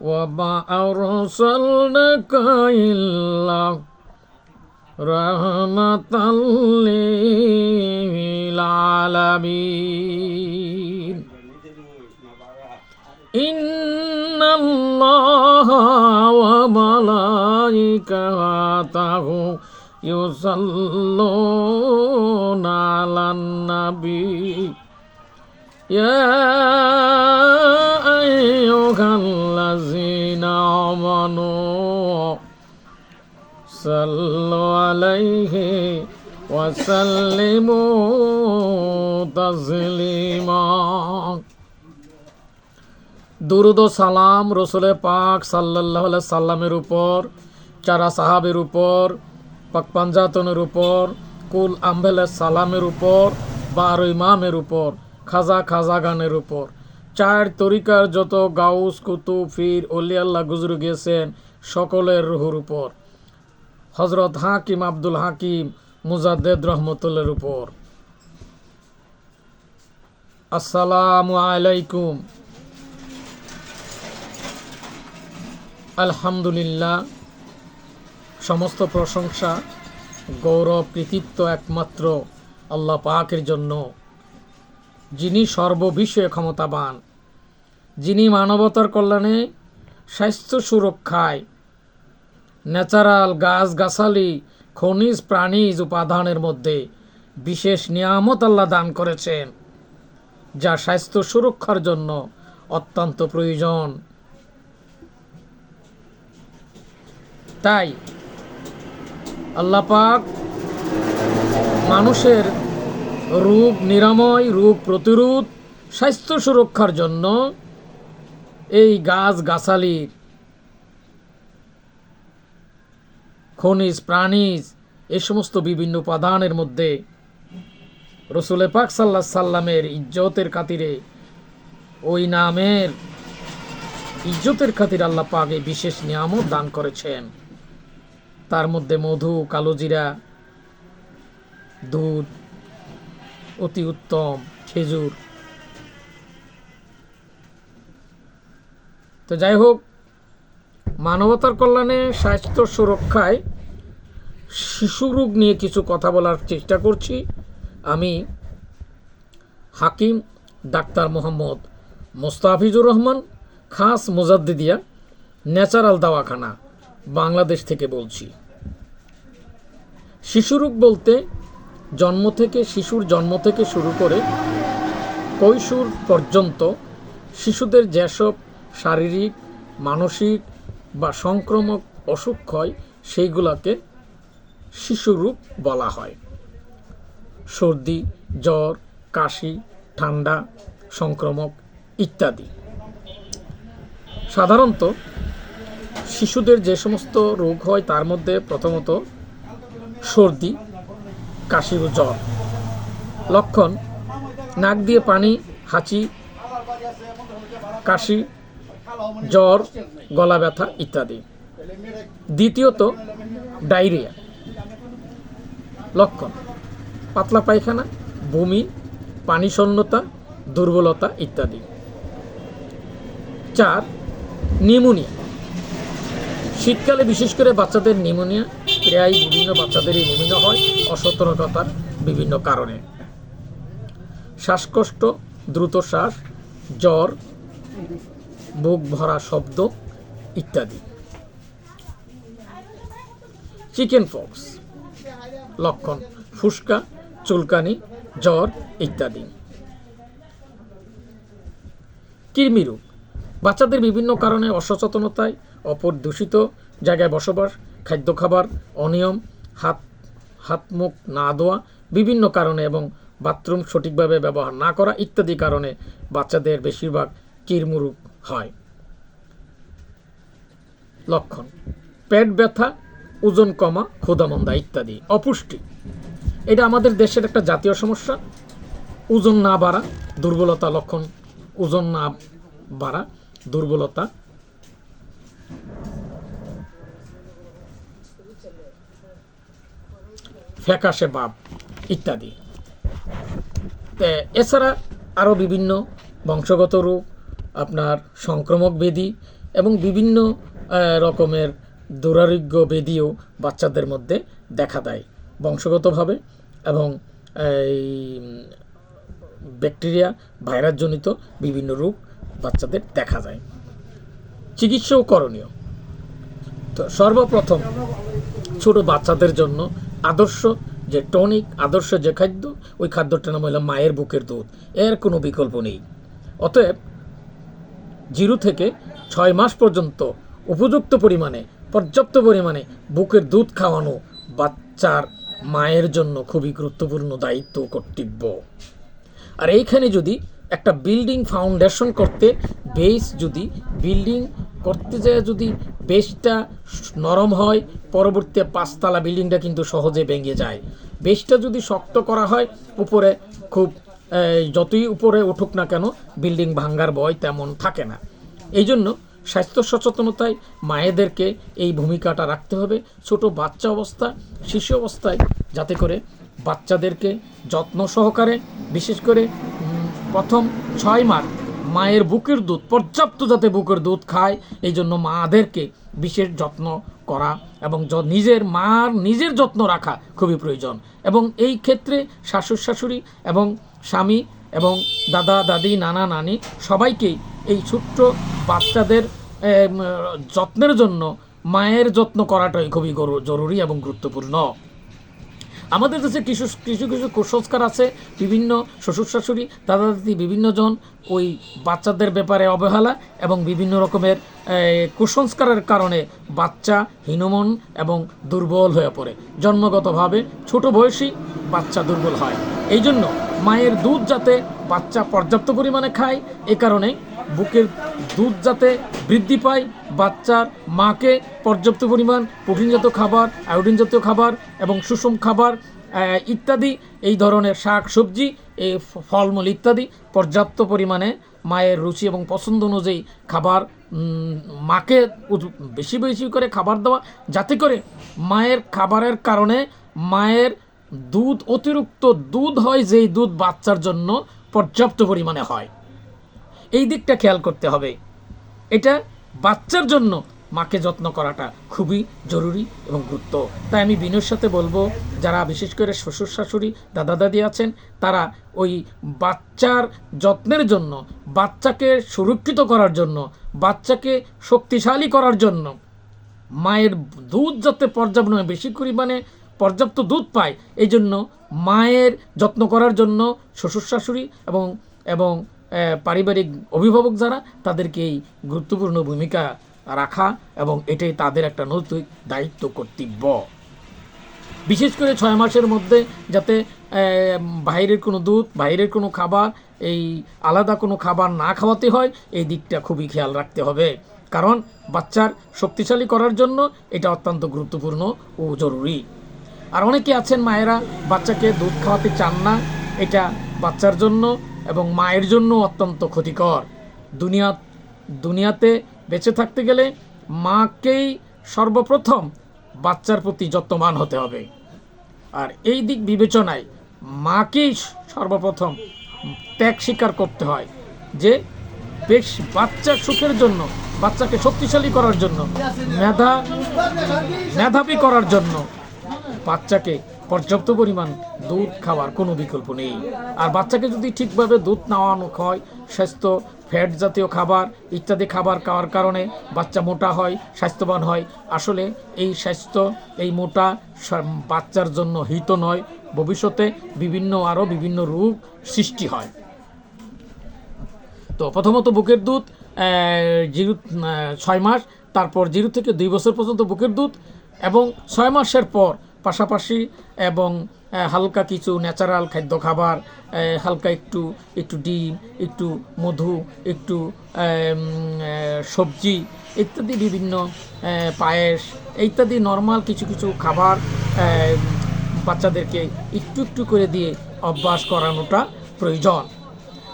وما أرسلناك إلا رحمة للعالمين. إن الله وملائكته يصلون على النبي. يا صلوا عليه وسلموا تسليما দুরুদ ও সালাম রসুলে পাক সাল্লাহ সাল্লামের উপর চারা সাহাবের উপর পাক পাঞ্জাতনের উপর কুল আম্বেলে সালামের উপর বারো ইমামের উপর খাজা খাজা গানের উপর চার তরিকার যত গাউস কুতুব ফির অলিয়াল্লাহ গুজরু গিয়েছেন সকলের রুহুর উপর হজরত হাকিম আব্দুল হাকিম মুজাদ্দেদ রহমতুল্লের উপর। আসসালামু আলাইকুম। আলহামদুলিল্লাহ, সমস্ত প্রশংসা, গৌরব, কৃতিত্ব একমাত্র আল্লাহ পাকের জন্য। যিনি সর্ববিষয়ে ক্ষমতাবান, যিনি মানবতার কল্যাণে স্বাস্থ্য সুরক্ষায় ন্যাচারাল গাছগাছালি খনিজ প্রাণীজ উপাদানের মধ্যে বিশেষ নিয়ামত আল্লাহ দান করেছেন, যা স্বাস্থ্য সুরক্ষার জন্য অত্যন্ত প্রয়োজন। তাই আল্লাপাক মানুষের রোগ নিরাময়, রোগ প্রতিরোধ, স্বাস্থ্য সুরক্ষার জন্য এই গাছ গাছালির খনিজ, প্রাণীজ এই সমস্ত বিভিন্ন উপাদানের মধ্যে রসুল পাক সাল্লা সাল্লামের ইজ্জতের খাতিরে, ওই নামের ইজ্জতের খাতির আল্লাহ পাক এই বিশেষ নিয়ামত দান করেছেন। তার মধ্যে মধু কালোজিরা দুধ, অতি উত্তম, খেজুর। তো যাই হোক মানবতার কল্যাণে স্বাস্থ্য সুরক্ষায় শিশু রোগ নিয়ে কিছু কথা বলার চেষ্টা করছি। আমি হাকিম ডাক্তার মোহাম্মদ মোস্তাফিজুর রহমান, খাস মোজাদ্দিদিয়া, ন্যাচারাল দাওয়াখানা, বাংলাদেশ থেকে বলছি। শিশুরোগ বলতে জন্ম থেকে, শিশুর জন্ম থেকে শুরু করে কৈশোর পর্যন্ত শিশুদের যেসব শারীরিক, মানসিক বা সংক্রমক অসুখ হয় সেইগুলোকে শিশুরোগ বলা হয়। সর্দি, জ্বর, কাশি, ঠান্ডা, সংক্রমক ইত্যাদি। সাধারণত শিশুদের যে সমস্ত রোগ হয় তার মধ্যে প্রথমত সর্দি, কাশি ও জ্বর। লক্ষণ, নাক দিয়ে পানি, হাঁচি, কাশি জ্বর, গলা ব্যথা ইত্যাদি। দ্বিতীয়ত, ডায়রিয়া। লক্ষণ, পাতলা পায়খানা, বমি পানি শূন্যতা দুর্বলতা ইত্যাদি। চার, নিউমোনিয়া। শীতকালে বিশেষ করে বাচ্চাদের নিউমোনিয়া প্রায় বিভিন্ন বাচ্চাদেরই নিউমোনিয়া হয় অসতর্কতার বিভিন্ন কারণে। শ্বাসকষ্ট, দ্রুত শ্বাস, জ্বর বুক ভরা শব্দ ইত্যাদি। চিকেন ফক্স লক্ষণ, ফুসকা, চুলকানি, জ্বর ইত্যাদি। কৃমি রোগ বাচ্চাদের বিভিন্ন কারণে অসচেতনতায় অপর দূষিত জায়গায় বসবাস, খাদ্য খাবার, অনিয়ম, হাত হাত, মুখ না ধোয়া, বিভিন্ন কারণে এবং বাথরুম সঠিকভাবে ব্যবহার না করা ইত্যাদি কারণে বাচ্চাদের বেশিরভাগ কীর্মুরোগ হয়। লক্ষণ, পেট ব্যথা, ওজন কমা, ক্ষুধামন্দা ইত্যাদি, অপুষ্টি। এটা আমাদের দেশের একটা জাতীয় সমস্যা। ওজন না বাড়া, দুর্বলতা লক্ষণ, ওজন না বাড়া, দুর্বলতা। ফ্যাকাশে বাপ ইত্যাদি। এছাড়া আরও বিভিন্ন বংশগত রোগ আপনার সংক্রমক ব্যাধি এবং বিভিন্ন রকমের দুরারোগ্য ব্যাধিও বাচ্চাদের মধ্যে দেখা দেয় বংশগতভাবে এবং, এই, ব্যাকটেরিয়া, ভাইরাসজনিত বিভিন্ন রোগ বাচ্চাদের দেখা যায়। চিকিৎসাও করণীয়। তো সর্বপ্রথম ছোট বাচ্চাদের জন্য আদর্শ যে টনিক, আদর্শ যে খাদ্য, ওই খাদ্যটার নাম হলো মায়ের বুকের দুধ। এর কোনো বিকল্প নেই। অতএব জিরো থেকে ছয় মাস পর্যন্ত উপযুক্ত পরিমাণে, পর্যাপ্ত পরিমাণে বুকের দুধ খাওয়ানো বাচ্চার মায়ের জন্য খুবই গুরুত্বপূর্ণ দায়িত্ব কর্তব্য। আর এইখানে যদি একটা বিল্ডিং ফাউন্ডেশন করতে, বেস যদি বিল্ডিং করতে যায় যদি বেসটা নরম হয় পরবর্তী পাঁচতলা বিল্ডিংটা কিন্তু সহজে ভেঙে যায়। বেসটা যদি শক্ত করা হয়, উপরে খুব যতই উপরে উঠুক না কেন, বিল্ডিং ভাঙ্গার ভয় তেমন থাকে না। এই জন্য স্বাস্থ্য সচেতনতায় মায়েদেরকে এই ভূমিকাটা রাখতে হবে। ছোট বাচ্চা অবস্থা, শিশু অবস্থায় যাতে করে বাচ্চাদেরকে যত্ন সহকারে, বিশেষ করে প্রথম ছয় মাস মায়ের বুকের দুধ, পর্যাপ্ত যাতে বুকের দুধ খায়, এই জন্য মাদেরকে বিশেষ যত্ন করা এবং নিজের মার নিজের যত্ন রাখা খুবই প্রয়োজন। এবং এই ক্ষেত্রে শাশুড় শাশুড়ি এবং স্বামী এবং দাদা, দাদি, নানা, নানি সবাইকেই এই ছোট্ট বাচ্চাদের যত্নের জন্য, মায়ের যত্ন করাটাই খুবই জরুরি এবং গুরুত্বপূর্ণ। আমাদের দেশে কিছু কিছু কিছু কুসংস্কার আছে। বিভিন্ন শ্বশুর শাশুড়ি, দাদা, দাদি বিভিন্ন জন ওই বাচ্চাদের ব্যাপারে অবহেলা এবং বিভিন্ন রকমের কুসংস্কারের কারণে বাচ্চা হীনমন এবং দুর্বল হয়ে পড়ে। জন্মগতভাবে ছোট বয়সী বাচ্চা দুর্বল হয়। এই জন্য মায়ের দুধ যাতে বাচ্চা পর্যাপ্ত পরিমাণে খায়, এ কারণে বুকের দুধ যাতে বৃদ্ধি পায়, বাচ্চার মাকে পর্যাপ্ত পরিমাণ প্রোটিনজাত খাবার, আয়োডিন জাতীয় খাবার এবং সুষম খাবার ইত্যাদি, এই ধরনের শাক সবজি এই ফলমূল ইত্যাদি পর্যাপ্ত পরিমাণে মায়ের রুচি এবং পছন্দ অনুযায়ী খাবার মাকে বেশি বেশি করে খাবার দেওয়া, যাতে করে মায়ের খাবারের কারণে মায়ের দুধ, অতিরিক্ত দুধ হয় যেই দুধ বাচ্চার জন্য পর্যাপ্ত পরিমাণে হয়। এই দিকটা খেয়াল করতে হবে। এটা বাচ্চার জন্য মাকে যত্ন করাটা খুবই জরুরি এবং গুরুত্ব। তাই আমি বিনয়ের সাথে বলব, যারা বিশেষ করে শ্বশুর, শাশুড়ি, দাদা, দাদি আছেন, তারা ওই বাচ্চার যত্নের জন্য, বাচ্চাকে সুরক্ষিত করার জন্য, বাচ্চাকে শক্তিশালী করার জন্য, মায়ের দুধ যাতে পর্যাপ্ত বেশি পরিমাণে পর্যাপ্ত দুধ পায় এই জন্য মায়ের যত্ন করার জন্য শ্বশুর শাশুড়ি এবং এবং পারিবারিক অভিভাবক যারা, তাদেরকে এই গুরুত্বপূর্ণ ভূমিকা রাখা এবং এটাই তাদের একটা নৈতিক দায়িত্ব কর্তব্য। বিশেষ করে ছয় মাসের মধ্যে যাতে বাইরের কোনো দুধ, বাইরের কোনো খাবার, এই আলাদা কোনো খাবার না খাওয়াতে হয়, এই দিকটা খুবই খেয়াল রাখতে হবে। কারণ বাচ্চার শক্তিশালী করার জন্য এটা অত্যন্ত গুরুত্বপূর্ণ ও জরুরি। আর অনেকে আছেন মায়েরা, বাচ্চাকে দুধ খাওয়াতে চান না। এটা বাচ্চার জন্য এবং মায়ের জন্য অত্যন্ত ক্ষতিকর। দুনিয়া, দুনিয়াতে বেঁচে থাকতে গেলে মাকেই সর্বপ্রথম বাচ্চার প্রতি যত্নবান হতে হবে। আর এই দিক বিবেচনায় মাকেই সর্বপ্রথম ত্যাগ স্বীকার করতে হয় যে বেশ বাচ্চার সুখের জন্য, বাচ্চাকে শক্তিশালী করার জন্য, মেধা, মেধাবী করার জন্য বাচ্চাকে পর্যাপ্ত পরিমাণ দুধ খাওয়ার কোনো বিকল্প নেই। আর বাচ্চাকে যদি ঠিকভাবে দুধ নেওয়ানো হয়, স্বাস্থ্য, ফ্যাট জাতীয় খাবার ইত্যাদি খাবার খাওয়ার কারণে বাচ্চা মোটা হয়, স্বাস্থ্যবান হয়। আসলে এই স্বাস্থ্য, এই মোটা বাচ্চার জন্য হিত নয়, ভবিষ্যতে বিভিন্ন আরও বিভিন্ন রোগ সৃষ্টি হয়। তো প্রথমত বুকের দুধ জিরো ছয় মাস, তারপর জিরো থেকে দুই বছর পর্যন্ত বুকের দুধ এবং ছয় মাসের পর পাশাপাশি এবং হালকা কিছু ন্যাচারাল খাদ্য খাবার হালকা একটু একটু ডিম, একটু মধু, একটু সবজি ইত্যাদি বিভিন্ন পায়েস ইত্যাদি নর্মাল কিছু কিছু খাবার বাচ্চাদেরকে একটু একটু করে দিয়ে অভ্যাস করানোটা প্রয়োজন।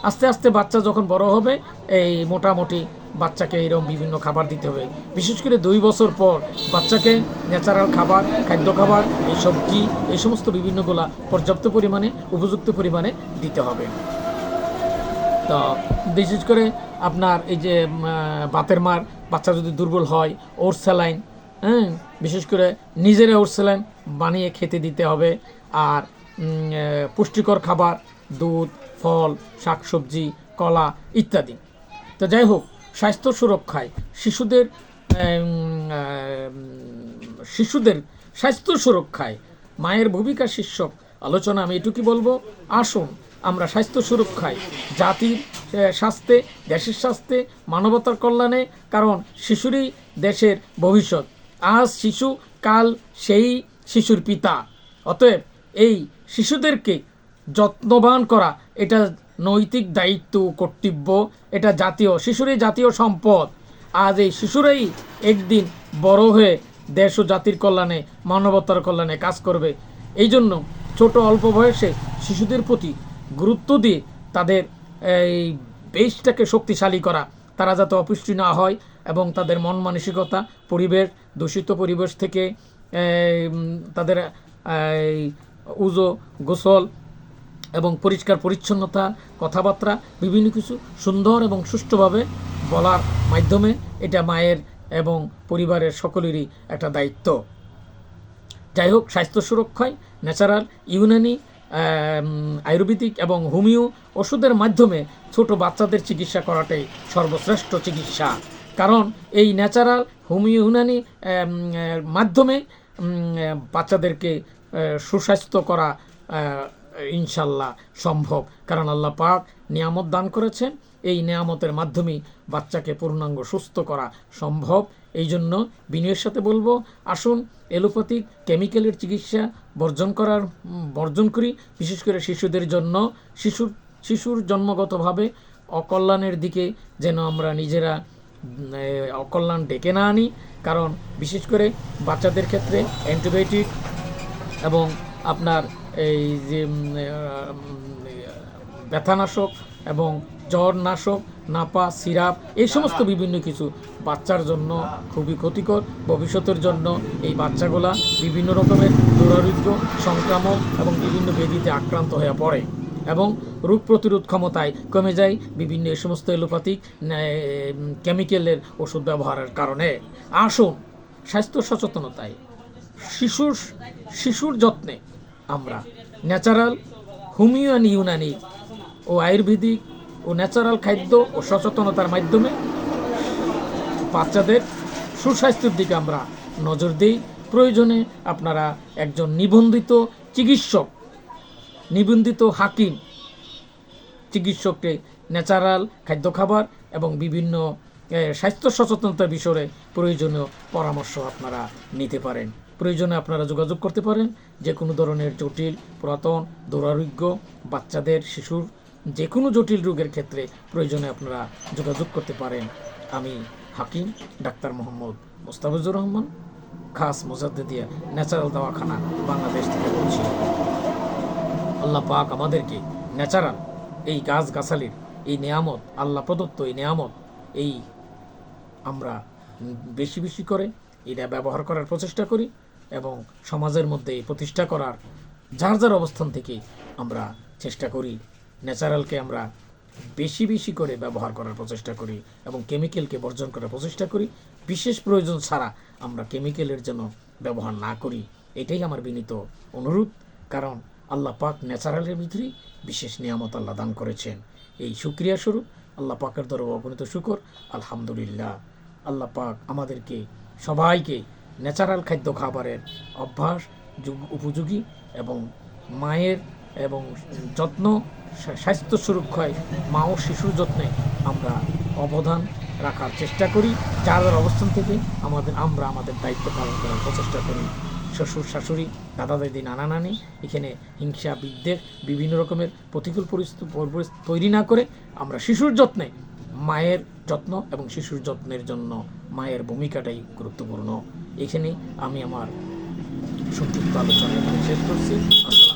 আস্তে আস্তে বাচ্চা যখন বড় হবে, এই মোটামুটি বাচ্চাকে এরকম বিভিন্ন খাবার দিতে হবে। বিশেষ করে দুই বছর পর বাচ্চাকে ন্যাচারাল খাবার, খাদ্য খাবার এই সবজি এই সমস্ত বিভিন্নগুলা পর্যাপ্ত পরিমাণে, উপযুক্ত পরিমাণে দিতে হবে। তো বিশেষ করে আপনার এই যে বাতের মার বাচ্চা যদি দুর্বল হয়, ওর স্যালাইন হ্যাঁ? বিশেষ করে নিজেরা ওর স্যালাইন বানিয়ে খেতে দিতে হবে। আর পুষ্টিকর খাবার, দুধ, ফল, শাকসবজি, কলা ইত্যাদি। তো যাই হোক স্বাস্থ্য সুরক্ষায় শিশুদের শিশুদের স্বাস্থ্য সুরক্ষায় মায়ের ভূমিকা শীর্ষক আলোচনা আমি এটুকুই বলব। আসুন, আমরা স্বাস্থ্য সুরক্ষায় জাতির স্বাস্থ্যে, দেশের স্বাস্থ্যে, মানবতার কল্যাণে, কারণ শিশুরই দেশের ভবিষ্যৎ। আজ শিশু, কাল সেই শিশুর পিতা। অতএব এই শিশুদেরকে যত্নবান করা, এটা নৈতিক দায়িত্ব কর্তব্য। এটা জাতীয়, শিশুরই জাতীয় সম্পদ। আজ এই শিশুরাই একদিন বড় হয়ে দেশ ও জাতির কল্যাণে, মানবতার কল্যাণে কাজ করবে। এই জন্য ছোট অল্প বয়সে শিশুদের প্রতি গুরুত্ব দিয়ে তাদের এই বেশটাকে শক্তিশালী করা। তারা যাতে অপুষ্টি না হয় এবং তাদের মন মানসিকতা, পরিবেশ, দূষিত পরিবেশ থেকে তাদের উজো, গোসল এবং পরিষ্কার পরিচ্ছন্নতা, কথাবার্তা, বিভিন্ন কিছু সুন্দর এবং সুষ্ঠুভাবে বলার মাধ্যমে এটা মায়ের এবং পরিবারের সকলেরই একটা দায়িত্ব। যাই হোক, স্বাস্থ্য সুরক্ষায়, ন্যাচারাল, ইউনানি আয়ুর্বেদিক এবং হোমিও ওষুধের মাধ্যমে ছোট বাচ্চাদের চিকিৎসা করাটাই সর্বশ্রেষ্ঠ চিকিৎসা। কারণ এই ন্যাচারাল, হোমিও, ইউনানি মাধ্যমে বাচ্চাদেরকে সুস্বাস্থ্য করা ইনশাল্লাহ সম্ভব। কারণ আল্লাহ পাক নিয়ামত দান করেছেন। এই নিয়ামতের মাধ্যমেই বাচ্চাকে পূর্ণাঙ্গ, সুস্থ করা সম্ভব। এই জন্য বিনয়ের সাথে বলব, আসুন এলোপ্যাথিক কেমিক্যালের চিকিৎসা বর্জন করার, বর্জন করি। বিশেষ করে শিশুদের জন্য শিশুর শিশুর জন্মগতভাবে অকল্যাণের দিকে যেন আমরা নিজেরা অকল্যাণ ডেকে না আনি। কারণ বিশেষ করে বাচ্চাদের ক্ষেত্রে অ্যান্টিবায়োটিক এবং আপনার এই যে ব্যথানাশক এবং জ্বর নাশক নাপা, সিরাপ, এই সমস্ত বিভিন্ন কিছু বাচ্চার জন্য খুবই ক্ষতিকর। ভবিষ্যতের জন্য এই বাচ্চাগুলা বিভিন্ন রকমের দুরারোগ্য, সংক্রামক এবং বিভিন্ন ব্যাধিতে আক্রান্ত হয়ে পড়ে এবং রোগ প্রতিরোধ ক্ষমতায় কমে যায় বিভিন্ন এই সমস্ত এলোপ্যাথিক কেমিক্যালের ওষুধ ব্যবহারের কারণে। আসুন, স্বাস্থ্য সচেতনতায়, শিশুর শিশুর যত্নে আমরা। ন্যাচারাল হোমিও অ্যান্ড ইউনানি ও আয়ুর্বেদিক ও ন্যাচারাল খাদ্য ও সচেতনতার মাধ্যমে বাচ্চাদের সুস্বাস্থ্যের দিকে আমরা নজর দিই। প্রয়োজনে আপনারা একজন নিবন্ধিত চিকিৎসক, নিবন্ধিত হাকিম, চিকিৎসককে ন্যাচারাল খাদ্য খাবার এবং বিভিন্ন স্বাস্থ্য সচেতনতার বিষয়ে প্রয়োজনীয় পরামর্শ আপনারা নিতে পারেন। প্রয়োজনে আপনারা যোগাযোগ করতে পারেন। যে কোনো ধরনের জটিল, পুরাতন, দুরারোগ্য, বাচ্চাদের, শিশুর যে কোনো জটিল রোগের ক্ষেত্রে প্রয়োজনে আপনারা যোগাযোগ করতে পারেন। আমি হাকিম, ডাক্তার মোহাম্মদ মোস্তাফিজুর রহমান, খাস মোজাদ্দিয়া ন্যাচারাল দাওয়াখানা, বাংলাদেশ থেকে বলছি। আল্লাহ পাক আমাদেরকে ন্যাচারাল, এই গাছ গাছালির এই নিয়ামত, আল্লাহ প্রদত্ত এই নিয়ামত, এই আমরা বেশি বেশি করে এটা ব্যবহার করার প্রচেষ্টা করি। এবং সমাজের মধ্যে প্রতিষ্ঠা করার যার যার অবস্থান থেকে আমরা চেষ্টা করি। ন্যাচারালকে আমরা বেশি বেশি করে ব্যবহার করার প্রচেষ্টা করি এবং কেমিক্যালকে বর্জন করার প্রচেষ্টা করি। বিশেষ প্রয়োজন ছাড়া আমরা কেমিক্যালের জন্য ব্যবহার না করি, এটাই আমার বিনীত অনুরোধ। কারণ আল্লাহ পাক ন্যাচারালের ভিতরেই বিশেষ নিয়ামত আল্লাহ দান করেছেন। এই সুক্রিয়া স্বরূপ আল্লাহ পাকের দরব অগণিত শুকর। আলহামদুলিল্লাহ। আল্লাহ পাক আমাদেরকে সবাইকে ন্যাচারাল খাদ্য খাবারের অভ্যাস যুগ- উপযোগী এবং মায়ের এবং যত্ন স্বাস্থ্য সুরক্ষায় মা ও শিশুর যত্নে আমরা অবদান রাখার চেষ্টা করি। যার অবস্থান থেকে আমাদের, আমরা আমাদের দায়িত্ব পালন করার প্রচেষ্টা করি। শ্বশুর, শাশুড়ি, দাদা, দাদি, নানা, নানি এখানে হিংসা বিদ্বেষ বিভিন্ন রকমের প্রতিকূল পরিস্থিতি তৈরি না করে আমরা শিশুর যত্নে, মায়ের যত্ন এবং শিশুর যত্নের জন্য মায়ের ভূমিকাটাই গুরুত্বপূর্ণ। এখানে আমি আমার সংক্ষিপ্ত আলোচনা শেষ করছি। আসসালামু